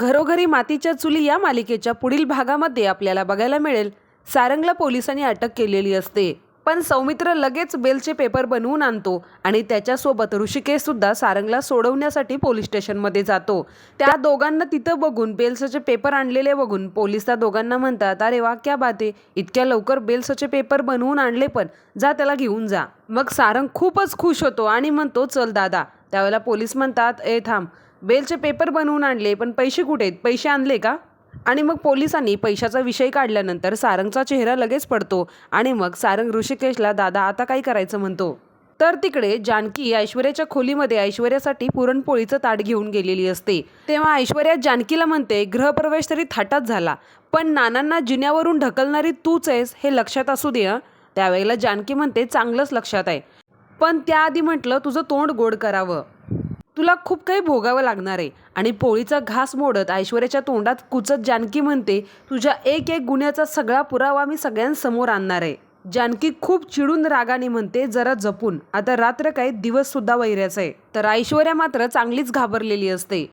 घरोघरी मातीच्या चुली या मालिकेच्या पुढील भागामध्ये आपल्याला बघायला मिळेल. सारंगला पोलिसांनी अटक केलेली असते. पण सौमित्र लगेच बेलचे पेपर बनवून आणतो आणि त्याच्यासोबत ऋषिकेश सुद्धा सारंगला सोडवण्यासाठी पोलीस स्टेशनमध्ये जातो. त्या दोघांना तिथं बघून बेल्सचे पेपर आणलेले बघून पोलीस त्या दोघांना म्हणतात अरे वा क्या बात आहे. इतक्या लवकर बेल्सचे पेपर बनवून आणले पण जा त्याला घेऊन जा. मग सारंग खूपच खुश होतो आणि म्हणतो चल दादा. त्यावेळेला पोलीस म्हणतात ए थांब. बेलचे पेपर बनवून आणले पण पैसे कुठे आहेत? पैसे आणले का? आणि मग पोलिसांनी पैशाचा विषय काढल्यानंतर सारंगचा चेहरा लगेच पडतो आणि मग सारंग ऋषिकेशला दादा आता काय करायचं? म्हणतो. तर तिकडे जानकी ऐश्वर्याच्या खोलीमध्ये ऐश्वर्यासाठी पुरणपोळीचं ताट घेऊन गेलेली असते. तेव्हा ऐश्वर्या जानकीला म्हणते गृहप्रवेश तरी थाटात झाला पण नानांना जिन्यावरून ढकलणारी तूच आहेस हे लक्षात असू दे त्यावेळेला जानकी म्हणते चांगलंच लक्षात आहे. पण त्याआधी म्हटलं तुझं तोंड गोड करावं. तुला खूप काही भोगावं लागणार आहे. आणि पोळीचा घास मोडत ऐश्वर्याच्या तोंडात कुचत जानकी म्हणते तुझ्या एक एक गुन्ह्याचा सगळा पुरावा मी सगळ्यांसमोर आणणार आहे. जानकी खूप चिडून रागाने म्हणते जरा जपून. आता रात्र काय दिवस सुद्धा वैऱ्याचा आहे. तर ऐश्वर्या मात्र चांगलीच घाबरलेली असते.